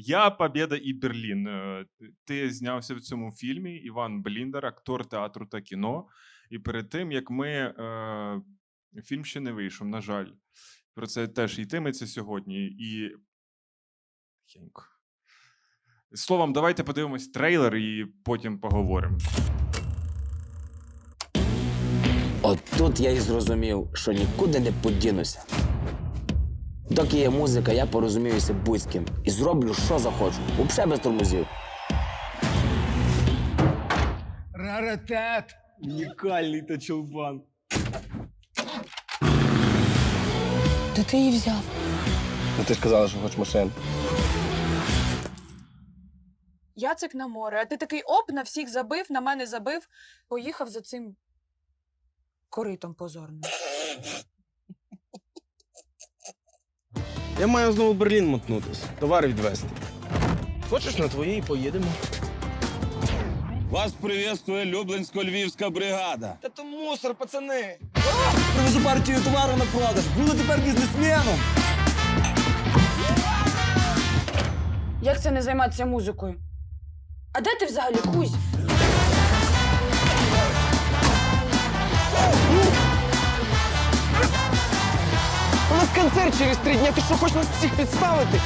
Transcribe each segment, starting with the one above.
Я Побєда і Берлін. Е, Ти знявся в цьому фільмі Іван Бліндер, актор театру та кіно. І перед тим як ми е, фільм ще не вийшов, на жаль. Про це теж йтиметься сьогодні. І. Словом, давайте подивимось трейлер і потім поговоримо. От тут я і зрозумів, що нікуди не подінуся. Доки є музика, я порозуміюся будь-ким і зроблю, що захочу. Взагалі без тормозів. Раритет! Унікальний та чолбан. Де ти її взяв? Ну ти ж казала, що хочеш машин. Яцик на море, а ти такий оп, на всіх забив, на мене забив, поїхав за цим коритом позорним. Я маю знову в Берлін мотнутись, товар відвезти. Хочеш на твоїй поїдемо? Вас приветствує Люблинсько-Львівська бригада. Та то мусор, пацани! Привезу партію товару на продаж. Буду тепер бізнесменом. Як це не займатися музикою? А де ти взагалі кузь? У нас концерт через три дні. Ти що, хочеш нас всіх підставити?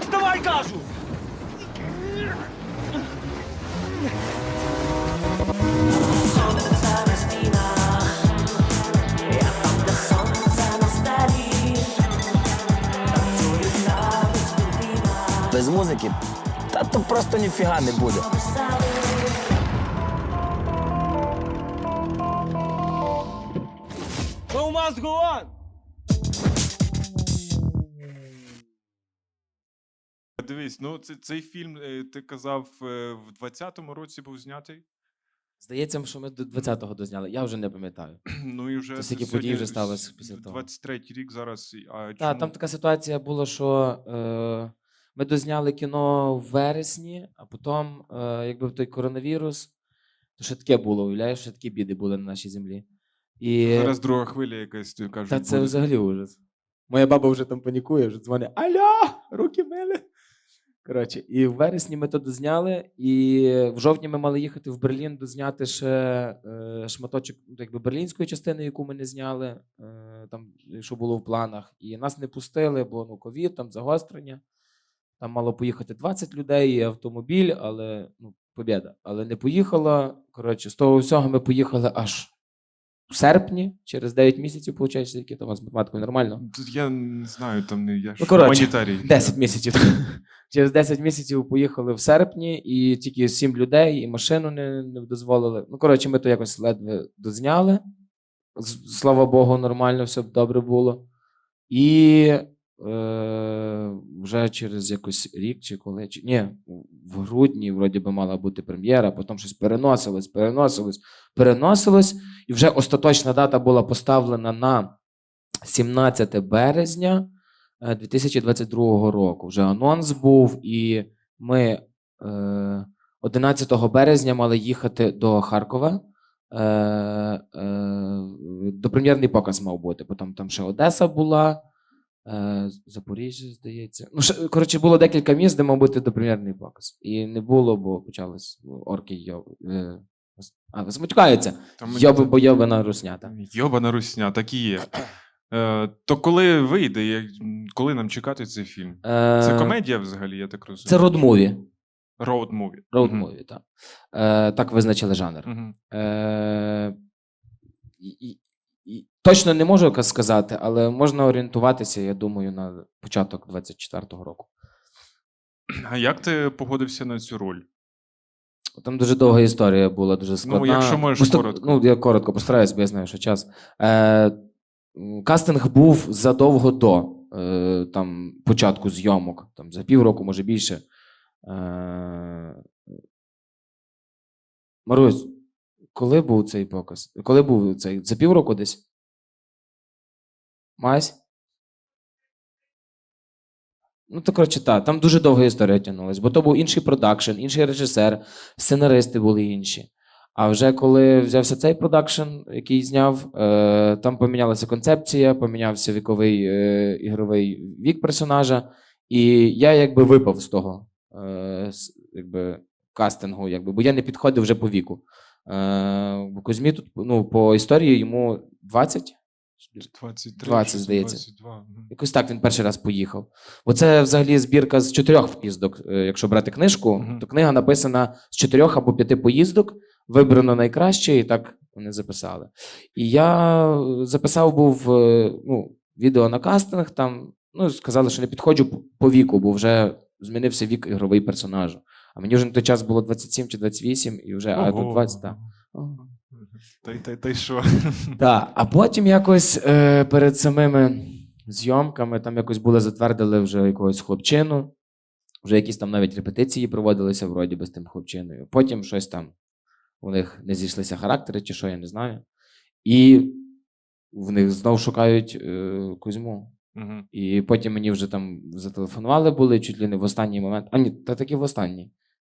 Вставай, кажу! Без музики та то просто ніфіга не буде. Дивись, ну це, цей фільм, е, ти казав, е, в 20-му році був знятий. Здається, що ми до 20-го дозняли. Я вже не пам'ятаю. Ну і вже Це скільки подій вже сталося після того. 23-й рік зараз. і- А Так, чому? там така ситуація була, що е, ми дозняли кіно в вересні, а потім, е, якби в той коронавірус, то ще таке було, уявляєш, ще такі біди були на нашій землі. І Зараз друга хвиля якась, ти кажуть, та це буде. взагалі ужас. Моя баба вже там панікує, вже дзвонить: Алло, руки мили. Коротше, і в вересні ми то дозняли, і в жовтні ми мали їхати в Берлін дозняти ще е, шматочок ну, якби, берлінської частини, яку ми не зняли, е, там, що було в планах. І нас не пустили, бо ну, ковід, там загострення. Там мало поїхати 20 людей і автомобіль, але ну, побіда. Але не поїхало. Коротше, з того всього ми поїхали аж в серпні, через 9 місяців, виходить, які там у вас з математикою нормально. Тут я не знаю, там не я ж Ну, коротше, гуманітарій. 10 місяців. Через 10 місяців поїхали в серпні, і тільки 7 людей, і машину не, не дозволили. Ну, коротше, ми то якось ледве дозняли. З- Слава Богу, нормально, все добре було. І е, вже через якось рік чи коли. Чи, ні, в грудні вроді би мала бути прем'єра, потім щось переносилось, переносилось, переносилось. І вже остаточна дата була поставлена на 17 березня. е, 2022 року. Вже анонс був, і ми е, 11 березня мали їхати до Харкова. Е, е, до прем'єрний показ мав бути. Потім там ще Одеса була, е, Запоріжжя, здається. Ну, ще, коротше, було декілька міст, де мав бути до прем'єрний показ. І не було, бо почались орки йо, е, а, смутькаються. Там Йоби бойована руснята. Йобана русня, так і є. Е, то коли вийде, як- коли нам чекати цей фільм? Це Е, комедія взагалі, я так розумію. Це род-муві. Роуд муві. Роуд-муві, так. Е, так визначили жанр. Е, і, і, точно не можу ка- сказати, але можна орієнтуватися, я думаю, на початок 24-го року. А як ти погодився на цю роль? Там дуже довга історія була, дуже складна. Ну, якщо можеш, Просто- коротко. Ну, я коротко постараюсь, бо я знаю, що час. Е, кастинг був задовго до е, там, початку зйомок, там, за півроку, може більше. Е, Марусь, коли був цей показ? Коли був цей? За півроку десь? Мась? Ну, то коротше, так, там дуже довга історія тягнулась, бо то був інший продакшн, інший режисер, сценаристи були інші. А вже коли взявся цей продакшн, який зняв, е, там помінялася концепція, помінявся віковий е, ігровий вік персонажа, і я якби випав з того е, якби, кастингу, якби, бо я не підходив вже по віку. Бо Кузьмі тут ну, по історії йому 20. 23, 20, здається. 22. Якось так він перший раз поїхав. Бо це взагалі збірка з чотирьох поїздок. Е, Якщо брати книжку, Мгм. то книга написана з чотирьох або п'яти поїздок, вибрано найкраще, і так вони записали. І я записав був е, ну, відео на кастинг, там ну, сказали, що не підходжу по- віку, бо вже змінився вік ігровий персонажу. А мені вже на той час було 27 чи 28, і вже а, до Ого. 20, так. Та й та та й що? Так, а потім якось е, перед самими зйомками там якось були затвердили вже якогось хлопчину. Вже якісь там навіть репетиції проводилися вроді би з тим хлопчиною. Потім щось там у них не зійшлися характери, чи що, я не знаю. І в них знов шукають е, Кузьму. Мгм. І потім мені вже там зателефонували були чуть ли не в останній момент. А ні, та таки в останній.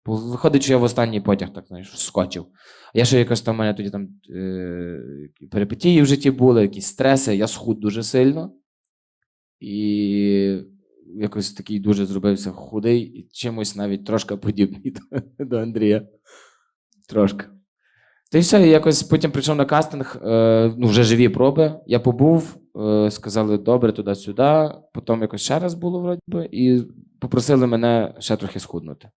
Виходить, що я в останній потяг так знаєш, скочив. А я ще якось там у мене тоді там е, перипетії в житті були, якісь стреси, я схуд дуже сильно. І якось такий дуже зробився худий і чимось навіть трошки подібний до, до Андрія. Трошки. Та й все, якось потім прийшов на кастинг, е, ну, вже живі проби. Я побув, е, сказали добре туди-сюди. Потім якось ще раз було, вроді би, і попросили мене ще трохи схуднути.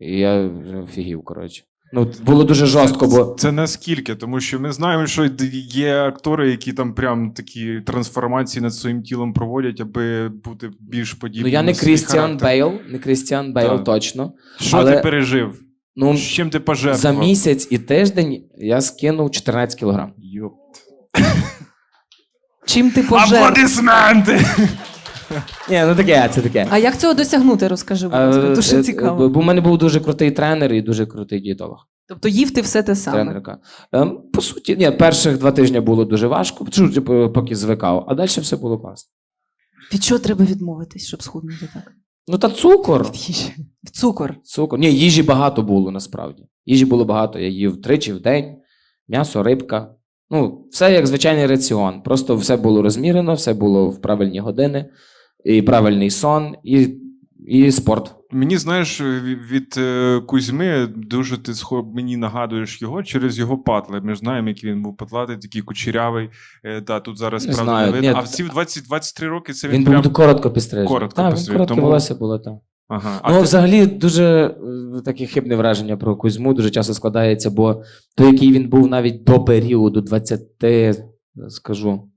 І я вже офігів, коротше. Ну, було дуже жорстко, бо. Це наскільки? Тому що ми знаємо, що є актори, які там прям такі трансформації над своїм тілом проводять, аби бути більш подібним. Ну, я не Крістіан. Бейл, не Крістіан Бейл Так. точно. Що але- ти пережив? Ну, З чим ти за місяць і тиждень я скинув 14 кілограм. Йоп. Чим ти пожертв? Аплодисменти! Ні, ну таке, це таке. А як цього досягнути, розкажи, будь ласка. Е, Дуже е, цікаво. Бо в мене був дуже крутий тренер і дуже крутий дієтолог. Тобто їв ти все те саме. Тренерка. Ем, По суті, ні, перших два тижні було дуже важко, чу- типу, поки звикав, а далі все було класно. Від чого треба відмовитись, щоб схуднути так? Ну та цукор. Від їжі. Від цукор. Цукор. Ні, їжі багато було насправді. Їжі було багато. Я їв тричі в день, м'ясо, рибка. Ну, все як звичайний раціон. Просто все було розмірено, все було в правильні години, і правильний сон, і, і спорт. Мені знаєш, ві- від е, Кузьми дуже ти схо- мені нагадуєш його через його патли. Ми ж знаємо, який він був патлатий, такий кучерявий. Е, та, тут зараз Не правда знаю, не видно. ні, а в ці 20, 23 роки це він, Він прям. був коротко підстрижений. коротко Так, він підстрижений, коротке тому- волосся було там. Ага. А Ну, ти- взагалі, дуже е, таке хибне враження про Кузьму дуже часто складається, бо той, який він був навіть до періоду 20, скажу,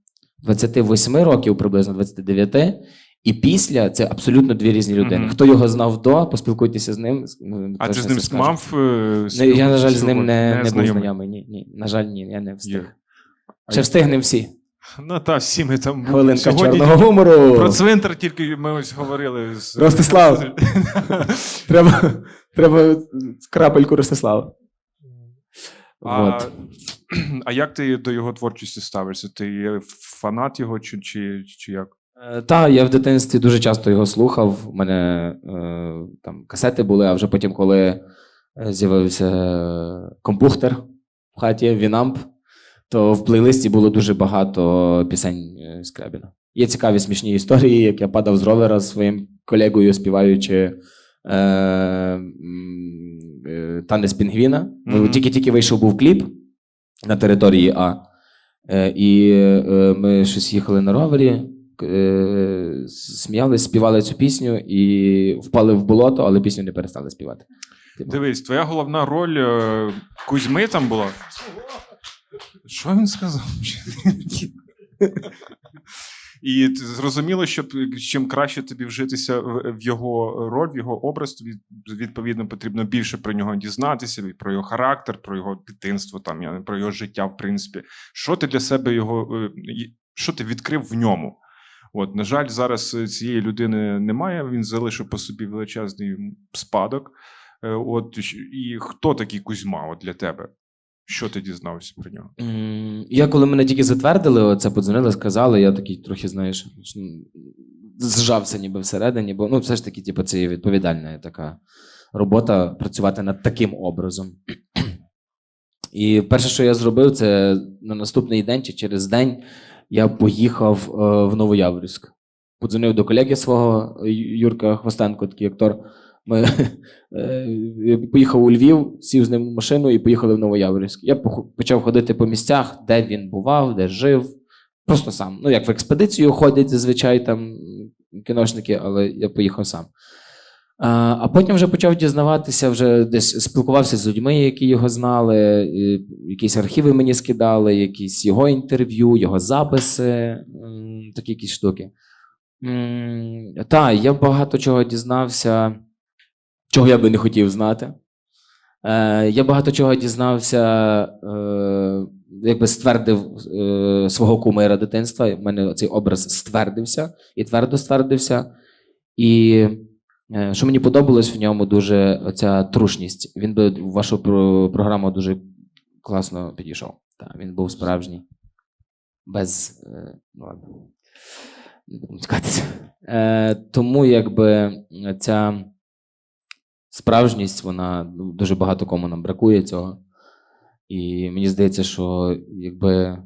28 років, приблизно 29, і після це абсолютно дві різні людини. Мгм. Хто його знав до, поспілкуйтеся з ним. ну, а ти з ним це мав? е, Не, я, на жаль, з ним спілкуватися? не, не був знайомий? Ні, ні. На жаль, ні, я не встиг. Є. Ще встигнемо всі. Ну так, всі ми там були. Сьогодні чорного гумору. Про цвинтар тільки ми ось говорили з Ростислав. Треба, треба крапельку Ростислава. А, Вот. а як ти до його творчості ставишся? Ти є фанат його чи, чи, чи як? Е, Та, я в дитинстві дуже часто його слухав. У мене е, там касети були, а вже потім, коли е, з'явився компухтер в хаті, Вінамп, то в плейлисті було дуже багато пісень Скрябіна. Є цікаві смішні історії, як я падав з ровера зі своїм колегою, співаючи танець пінгвіна. Ну. Тільки-тільки вийшов був кліп на території А. І ми щось їхали на ровері, сміялись, співали цю пісню і впали в болото, але пісню не перестали співати. Дивись, твоя головна роль е, Кузьми там була. Що він сказав? І зрозуміло, що чим краще тобі вжитися в його роль, в його образ, тобі відповідно потрібно більше про нього дізнатися, про його характер, про його дитинство, там про його життя, в принципі. Що ти для себе його е, що ти відкрив в ньому? От, на жаль, зараз е, цієї людини немає. Він залишив по собі величезний спадок. Е, От і хто такий Кузьма от для тебе? Що ти дізнався про нього? Я коли мене тільки затвердили, оце подзвонили, сказали, я такий трохи, знаєш, зжався ніби всередині, бо ну, все ж таки, типу, це є відповідальна така робота працювати над таким образом. І перше, що я зробив, це на наступний день чи через день я поїхав е, в Новояворівськ. Подзвонив до колеги свого е, Юрка Хвостенко, такий актор. Ми е, поїхав у Львів, сів з ним в машину і поїхали в Новояворівськ. Я почав ходити по місцях, де він бував, де жив. Просто сам. Ну, як в експедицію ходять зазвичай там кіношники, але я поїхав сам. А, потім вже почав дізнаватися, вже десь спілкувався з людьми, які його знали, якісь архіви мені скидали, якісь його інтерв'ю, його записи, такі якісь штуки. Так, я багато чого дізнався, чого я би не хотів знати. Е, я багато чого дізнався, е, якби ствердив е, свого кумира дитинства. У мене цей образ ствердився і твердо ствердився. І Що мені подобалось в ньому дуже оця трушність. Він би в вашу програму дуже класно підійшов. Так, він був справжній. Без. е, Ну ладно. Е, тому якби ця справжність, вона ну, дуже багато кому нам бракує цього. І мені здається, що якби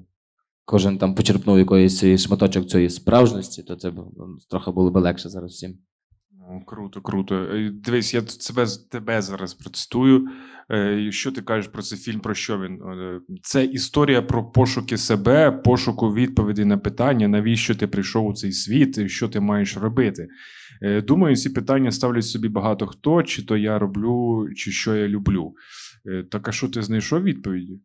кожен там почерпнув якоїсь шматочок цієї справжності, то це б ну, трохи було б легше зараз всім. Круто, круто. Е, Дивись, я себе, тебе зараз процитую. Е, Що ти кажеш про цей фільм? Про що він? Е, Це історія про пошуки себе, пошуку відповідей на питання, навіщо ти прийшов у цей світ, і що ти маєш робити. Думаю, ці питання ставлять собі багато хто, чи то я роблю, чи що я люблю. Так а що ти знайшов відповіді?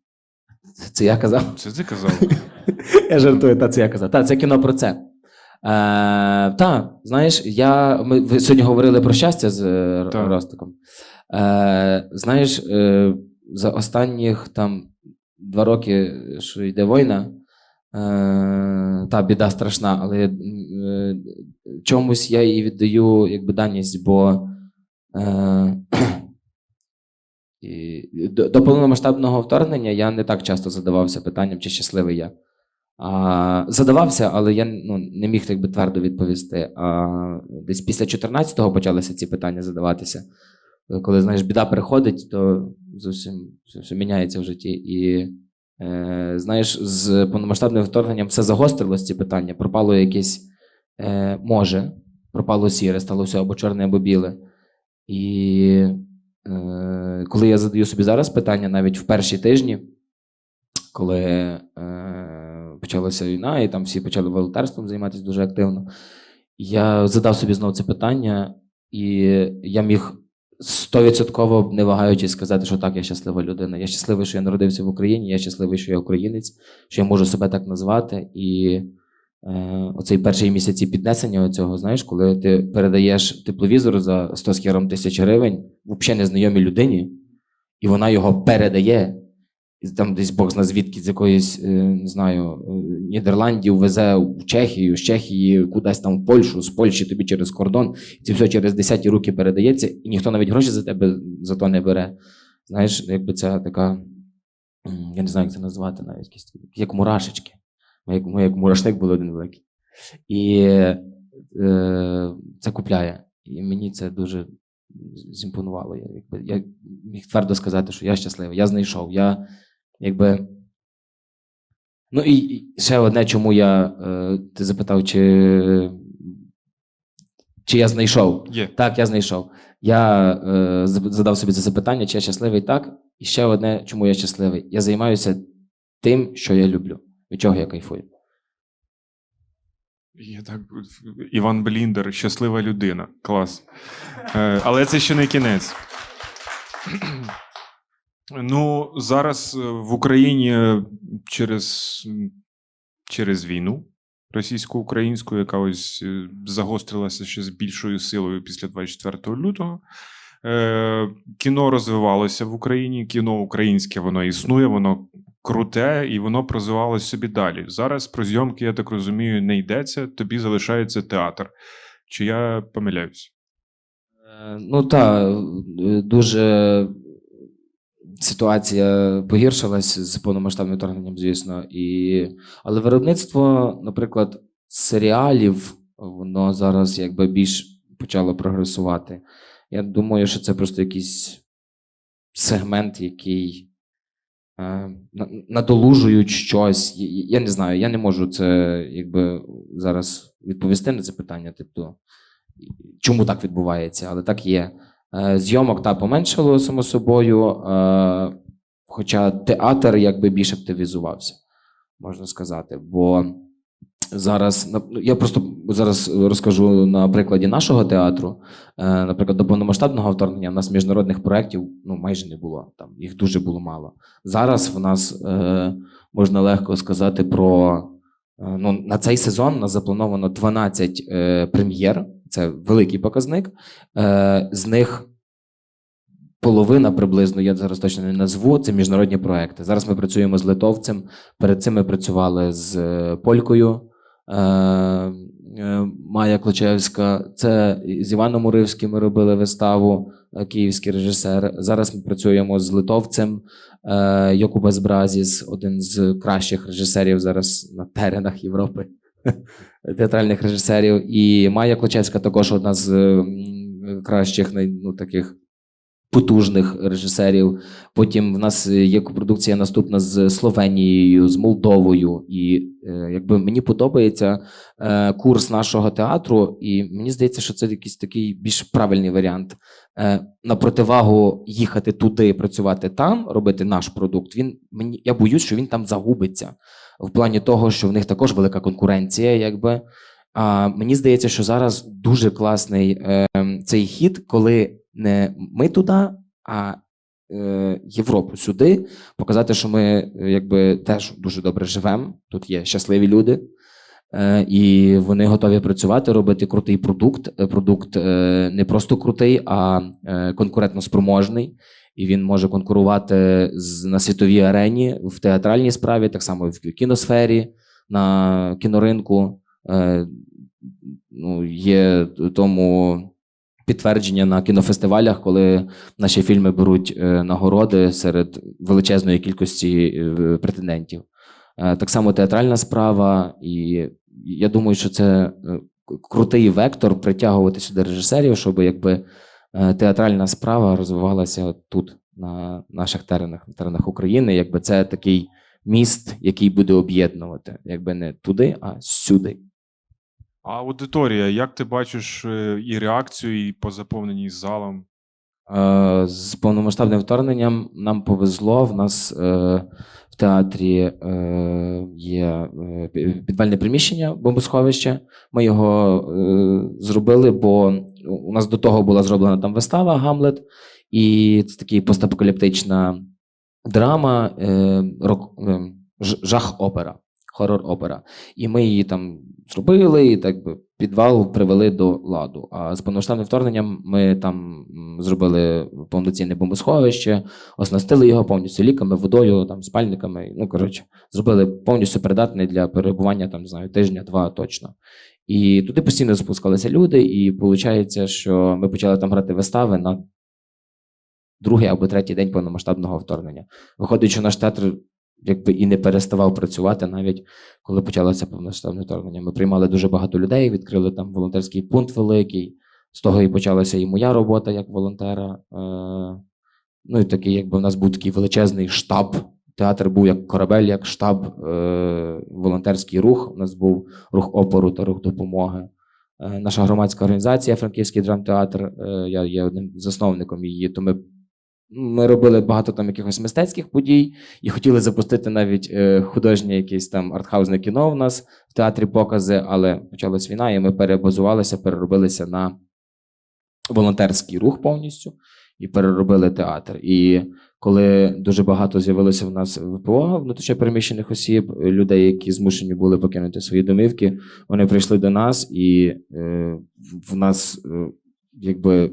Це я казав. Це ти казав? Я жартую, та це я казав. Та, це кіно про це. Е, та, знаєш, я, ми ви сьогодні говорили про щастя з е, Так. Ростиком. Е, знаєш, е, за останніх там два роки, що йде війна, е, та біда страшна, але е, чомусь я їй віддаю якби даність, бо е, і до, до повномасштабного вторгнення я не так часто задавався питанням, чи щасливий я. А, задавався, але я ну, не міг так би твердо відповісти. А десь після 14-го почалися ці питання задаватися. Коли знаєш, біда приходить, то зовсім все, міняється в житті. І е, знаєш, з повномасштабним вторгненням все загострилось ці питання. Пропало якесь е, може, пропало сіре, стало все або чорне, або біле. І е, коли я задаю собі зараз питання, навіть в перші тижні, коли е, почалася війна, і там всі почали волонтерством займатися дуже активно, я задав собі знову це питання, і я міг стовідсотково, не вагаючись, сказати, що так, я щаслива людина. Я щасливий, що я народився в Україні, я щасливий, що я українець, що я можу себе так назвати. І е, оцей перший місяці піднесення цього, знаєш, коли ти передаєш тепловізор за 100 з хером тисяч гривень взагалі незнайомій людині, і вона його передає. Там десь Бог зна звідки з якоїсь, е, не знаю, е, Нідерландів везе в Чехію, з Чехії кудись там в Польщу, з Польщі тобі через кордон, і це все через десяті руки передається, і ніхто навіть гроші за тебе за то не бере. Знаєш, якби це така, я не знаю, як це назвати навіть, якісь як мурашечки. Ми як, ми як мурашник були один великий. І е, це купляє. І мені це дуже зімпонувало. Я, якби, я міг твердо сказати, що я щасливий, я знайшов. Я, якби... Ну і ще одне, чому я. Е, ти запитав, чи, чи я знайшов. Є. Так, я знайшов. Я е, задав собі це запитання, чи я щасливий так. І ще одне, чому я щасливий. Я займаюся тим, що я люблю, від чого я кайфую. Я так... Іван Бліндер, щаслива людина. Клас. Е, але це ще не кінець. Ну, зараз е, в Україні через, через війну російсько-українську, яка ось е, загострилася ще з більшою силою після 24 лютого. Е, кіно розвивалося в Україні, кіно українське воно існує, воно круте, і воно розвивалося собі далі. Зараз про зйомки, я так розумію, не йдеться, тобі залишається театр. Чи я помиляюсь? Е, Ну так, дуже ситуація погіршилась з повномасштабним вторгненням, звісно. І... Але виробництво, наприклад, серіалів, воно зараз якби більш почало прогресувати. Я думаю, що це просто якийсь сегмент, який е, надолужують щось. Я- не знаю, я не можу це якби зараз відповісти на це питання. Тобто, чому так відбувається, але так є. Е, Зйомок та поменшало, само собою, е, хоча театр якби більше активізувався, можна сказати. Бо зараз ну, я просто зараз розкажу на прикладі нашого театру. Е, Наприклад, до повномасштабного вторгнення в нас міжнародних проєктів ну, майже не було. Там їх дуже було мало. Зараз в нас можна легко сказати про ну, на цей сезон нас заплановано 12 е, прем'єр. Це великий показник. Е, з них половина приблизно, я зараз точно не назву, це міжнародні проекти. Зараз ми працюємо з литовцем. Перед цим ми працювали з е, полькою. Е, Майя Клочевська. Це з Іваном Уривським ми робили виставу, київський режисер. Зараз ми працюємо з литовцем Йокубас Бразіс, один з кращих режисерів зараз на теренах Європи, театральних режисерів. І Майя Клочевська також одна з кращих най- ну, таких потужних режисерів. Потім в нас є продукція наступна з Словенією, з Молдовою. І е, якби мені подобається е, курс нашого театру, і мені здається, що це якийсь такий більш правильний варіант. Е, на противагу їхати туди, працювати там, робити наш продукт. Він мені я боюсь, що він там загубиться в плані того, що в них також велика конкуренція, якби. А мені здається, що зараз дуже класний е, цей хід, коли не ми туди, а е, Європу сюди, показати, що ми е, якби теж дуже добре живемо. Тут є щасливі люди, е, і вони готові працювати, робити крутий продукт. Е, Продукт е, не просто крутий, а е, конкурентно спроможний. І він може конкурувати на світовій арені в театральній справі, так само в кіносфері, на кіноринку. Е, ну, є тому підтвердження на кінофестивалях, коли наші фільми беруть е, нагороди серед величезної кількості е, претендентів. Так само театральна справа, і я думаю, що це крутий вектор притягувати сюди режисерів, щоб якби театральна справа розвивалася тут, на наших теренах, на теренах України. Якби це такий міст, який буде об'єднувати, якби не туди, а сюди. А аудиторія, як ти бачиш е, і реакцію, і по заповненій залам? Е, З повномасштабним вторгненням нам повезло. В нас е, в театрі е, є підвальне приміщення, бомбосховище. Ми його зробили, бо у нас до того була зроблена там вистава Гамлет, і це такий постапокаліптична драма, жах-опера, хорор-опера. І ми її там зробили, і так би підвал привели до ладу. А з повномасштабним вторгненням ми там зробили повноцінне бомбосховище, оснастили його повністю ліками, водою, там, спальниками. Ну, коротше, зробили повністю придатний для перебування там, не знаю, тижня-два точно. І туди постійно спускалися люди, і виходить, що ми почали там грати вистави на другий або третій день повномасштабного вторгнення. Виходить, що наш театр якби і не переставав працювати навіть коли почалося повномасштабне вторгнення. Ми приймали дуже багато людей, відкрили там волонтерський пункт великий. З того і почалася і моя робота як волонтера. Е, ну і такий, якби в нас був такий величезний штаб. Театр був як корабель, як штаб, е, волонтерський рух. У нас був рух опору та рух допомоги. Е, наша громадська організація Франківський драмтеатр. Я є одним засновником її. То ми, ми робили багато там якихось мистецьких подій і хотіли запустити навіть е, художнє якесь там артхаузне кіно в нас в театрі покази, але почалась війна, і ми перебазувалися, переробилися на волонтерський рух повністю і переробили театр. І коли дуже багато з'явилося в нас ВПО, внутрішньопереміщених осіб, е, людей, які змушені були покинути свої домівки, вони прийшли до нас, і е, в нас е, якби.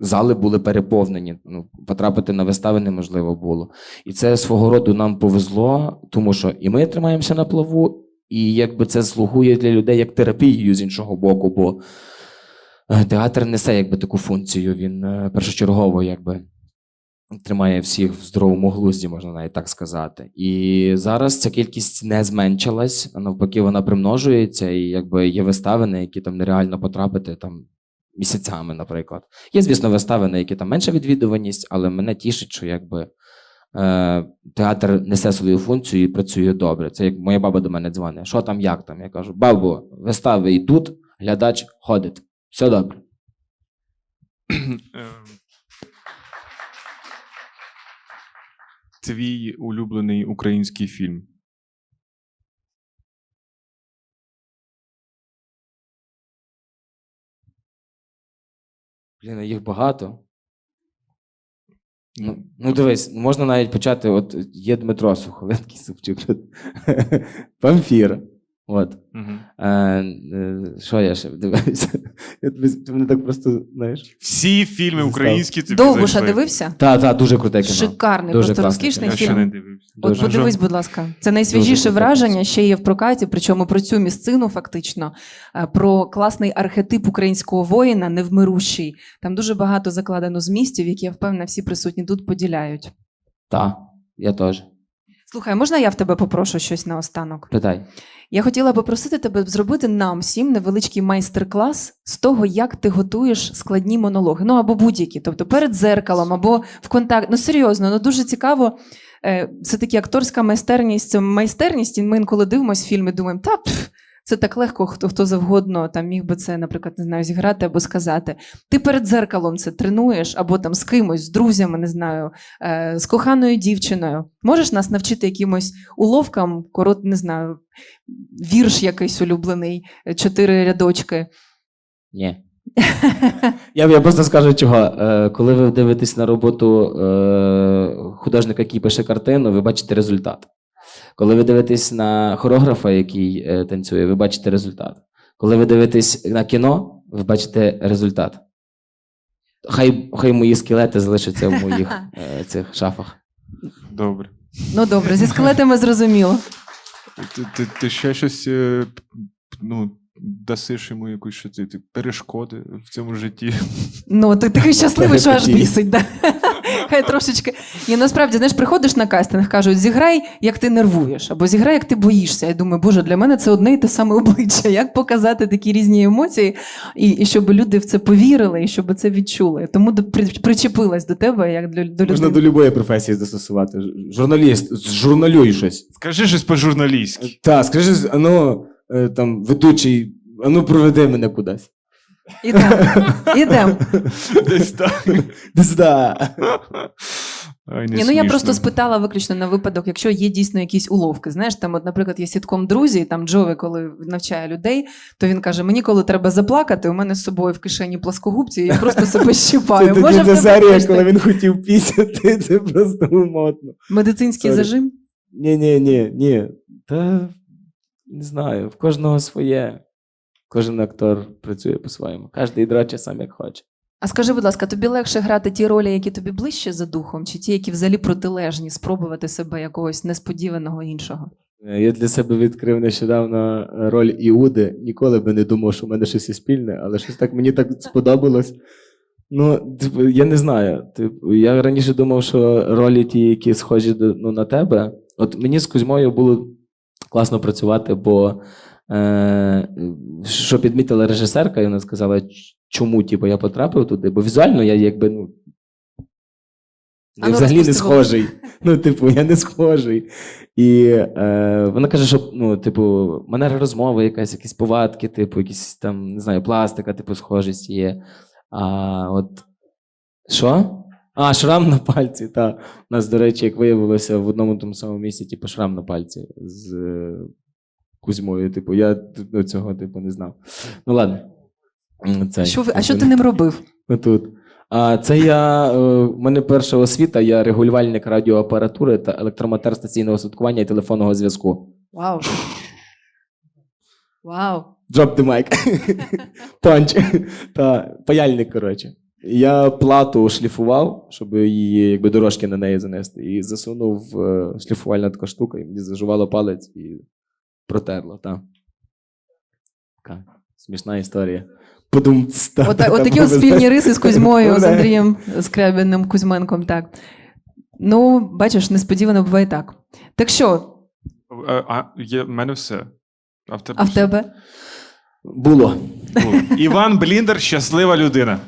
Зали були переповнені. Ну, потрапити на вистави неможливо було. І це свого роду нам повезло, тому що і ми тримаємося на плаву, і якби це слугує для людей як терапією з іншого боку, бо е, театр несе якби таку функцію. Він е, першочергово якби тримає всіх в здоровому глузді, можна навіть так сказати. І зараз ця кількість не зменшилась, а навпаки, вона примножується, і якби є вистави, на які там нереально потрапити там місяцями, наприклад. Є, звісно, вистави, на які там менша відвідуваність, але мене тішить, що якби е, театр несе свою функцію і працює добре. Це як моя баба до мене дзвонить. Що там, як там? Я кажу, бабу, вистави йдуть, глядач ходить. Все добре. Ем, Твій улюблений український фільм. Блін, а їх багато. Ну, ну дивись, можна навіть почати. От є Дмитро Суховенкий Супчук. Памфір. От. Е, що я ще дивився? Ти мене так просто знаєш. Всі фільми українські тобі Довбуша дивився? Та, та, дуже круте кіно. Шикарний, Дуже просто розкішний Я ще не фільм. дивився. От подивись, будь ласка, це найсвіжіше враження, ще є в прокаті, причому про цю місцину, фактично, е, про класний архетип українського воїна, невмирущий. Там дуже багато закладено змістів, які я впевнена, всі присутні тут поділяють. Так, я теж. Слухай, можна я в тебе попрошу щось наостанок? Питай. Я хотіла попросити тебе зробити нам всім невеличкий майстер-клас з того, як ти готуєш складні монологи. Ну або будь-які, тобто перед зеркалом, або в контакт. Ну серйозно, ну дуже цікаво. Е, Це таки акторська майстерність, майстерність, і ми інколи дивимося фільми, думаємо, та пф, це так легко, хто хто завгодно там міг би це, наприклад, не знаю, зіграти або сказати. Ти перед зеркалом це тренуєш, або там з кимось, з друзями, не знаю, е, з коханою дівчиною. Можеш нас навчити якимось уловкам, корот, не знаю, вірш якийсь улюблений, е, чотири рядочки. Ні. Я, я просто скажу чого. Е, коли ви дивитесь на роботу е, художника, який пише картину, ви бачите результат. Коли ви дивитесь на хореографа, який е, танцює, ви бачите результат. Коли ви дивитесь на кіно, ви бачите результат. Хай, хай мої скелети залишаться в моїх е, цих шафах. Добре. Ну добре, зі скелетами зрозуміло. Ти, ти, ти ще щось е, ну, дасиш йому якусь що ти, ти, перешкоди в цьому житті. Ну, ти такий щасливий, що аж бісить. Да? Хай трошечки. Ні, насправді, знаєш, приходиш на кастинг, кажуть, зіграй, як ти нервуєш, або зіграй, як ти боїшся. Я думаю, боже, для мене це одне і те саме обличчя. Як показати такі різні емоції, і, і щоб люди в це повірили, і щоб це відчули. Тому до- при- причепилась до тебе, як до, до Можна до будь-якої професії застосувати. Журналіст, журналюй щось. Скажи щось по-журналістськи. Так, скажи, ну, е, там, ведучий, а ну проведи мене кудись. Ідем. Ідем. Десь так. Десь да. Ай, не Ні, ну я смішно. просто спитала виключно на випадок, якщо є дійсно якісь уловки. Знаєш, там, от, наприклад, є сітком друзі, і там Джові, коли навчає людей, то він каже: мені, коли треба заплакати, у мене з собою в кишені пласкогубці, і я просто себе щипаю. Це Може, в тебе теж коли так? він хотів пісяти, це просто умотно. медицинський Sorry. зажим? Ні, ні, ні, ні. Та не знаю, в кожного своє. Кожен актор працює по-своєму. Кожен дроче сам як хоче. А скажи, будь ласка, тобі легше грати ті ролі, які тобі ближче за духом, чи ті, які взагалі протилежні, спробувати себе якогось несподіваного іншого? Е, Я для себе відкрив нещодавно роль Іуди. Ніколи би не думав, що в мене щось є спільне, але щось так мені так сподобалось. Ну, я не знаю. Типу, я раніше думав, що ролі ті, які схожі ну, на тебе. От мені з Кузьмою було класно працювати, бо е, що підмітила режисерка, і вона сказала, чому типу, я потрапив туди, бо візуально я якби ну. Я ну, взагалі не схожий. Ну, типу, я не схожий. І е, вона каже, що ну, типу, манера розмови, якась, якісь повадки, типу, якісь там, не знаю, пластика, типу, схожість є. А от що? А, шрам на пальці, так. У нас, до речі, як виявилося, в одному тому самому місці, типу, шрам на пальці з е, Кузьмою. Типу, я цього типу, не знав. Ну ладно. М, Це, Що ви, а що ти ним робив? Тут. А це я. е, У мене перша освіта, я регулювальник радіоапаратури та електромотор стаційного святкування і телефонного зв'язку. Вау. Вау. Drop the mic. Панч. Та паяльник, коротше. Я плату шліфував, щоб її якби дорожки на неї занести. І засунув е, шліфувальна така штука, і мені зажувало палець і протерло. Та. Така смішна історія. Подум, та, От, от такі спільні риси з Кузьмою, з Андрієм Скрябіним, Кузьменком, так. Ну, бачиш, несподівано буває так. Так що, А, а є, в мене все. А в тебе? а в тебе? Було. Було. Іван Бліндер щаслива людина.